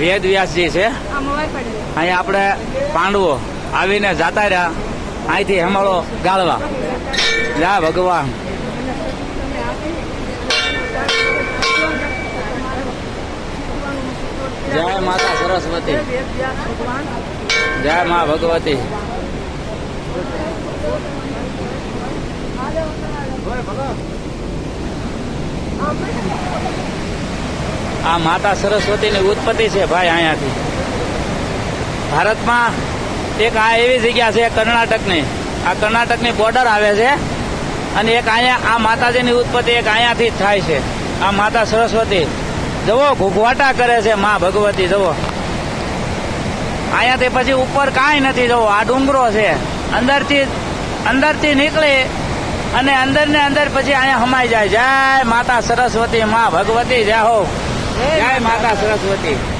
વેદ વ્યાસજી છે અહીંયા આપણે પાંડવો આવીને જાતા રહ્યા. અહીંથી હેમાળો ગાળવા. જા ભગવાન. જય માતા સરસ્વતી. જય મા ભગવતી. આ માતા સરસ્વતીની ઉત્પત્તિ છે ભાઈ અહીંયાથી. ભારતમાં એક આ એવી જગ્યા છે કર્ણાટકની. આ કર્ણાટકની બોર્ડર આવે છે અને એક અહીંયા આ માતાજીની ઉત્પત્તિ એક અહીંયાથી જ થાય છે. આ માતા સરસ્વતી. જવો ઘૂઘવાટા કરે છે મા ભગવતી જવો અહીંયાથી પછી ઉપર કાંઈ નથી જવો આ ડુંગરો છે. અંદરથી અંદરથી નીકળી અને અંદર ને અંદર પછી અહીંયા હમાઈ જાય. જય માતા સરસ્વતી, મા ભગવતી, જય હો. જય માતા સરસ્વતી.